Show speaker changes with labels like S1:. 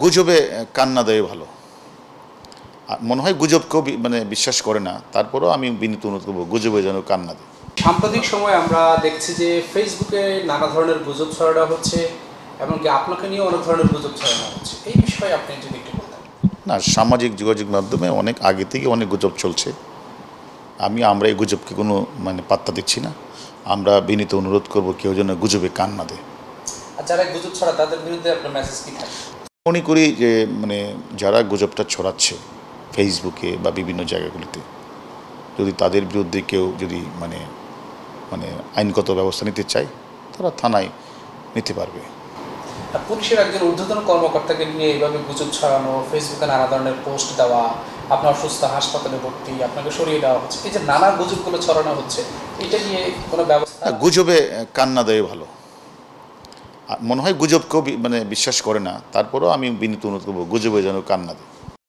S1: গুজবে কান্না দেয় ভালো। মনে হয় গুজবকেও মানে বিশ্বাস করে না। তারপরেও আমি বিনীত অনুরোধ করব গুজবে যেন কান্না দেয়।
S2: সাম্প্রতিক সময় আমরা দেখছি যে ফেসবুকে নানা ধরনের গুজব ছড়ানো হচ্ছে এমনকি আপনাকে নিয়ে অনেক ধরনের গুজব ছড়ানো হচ্ছে। এই বিষয়ে আপনি যদি একটু বলতেন।
S1: না সামাজিক যোগাযোগ মাধ্যমে অনেক আগে থেকে অনেক গুজব চলছে। আমি আমরা এই গুজবকে কোনো মানে পাত্তা দিচ্ছি না। আমরা বিনীত অনুরোধ করব কেউ যেন গুজবে কান না দেয়।
S2: আর যারা গুজব ছড়া তাদের বিরুদ্ধে আপনার মেসেজ কি থাকে
S1: মনে করি যে মানে যারা গুজবটা ছড়াচ্ছে ফেসবুকে বা বিভিন্ন জায়গাগুলিতে যদি তাদের বিরুদ্ধে কেউ যদি মানে মানে আইনগত ব্যবস্থা নিতে চায় তারা থানায় নিতে পারবে।
S2: পুলিশের একজন ঊর্ধ্বতন কর্মকর্তাকে নিয়ে এইভাবে গুজব ছড়ানো ফেসবুকে নানা ধরনের পোস্ট দেওয়া আপনার অসুস্থ হাসপাতালে ভর্তি আপনাকে সরিয়ে দেওয়া হচ্ছে এই যে নানা গুজবগুলো ছড়ানো হচ্ছে এটা নিয়ে কোনো ব্যবস্থা
S1: গুজবে কান্না দেয় ভালো। মনে হয় গুজবকেও মানে বিশ্বাস করে না। তারপরেও আমি বিনীত অনুরোধ করব, গুজবে যেন কান্না দেয়।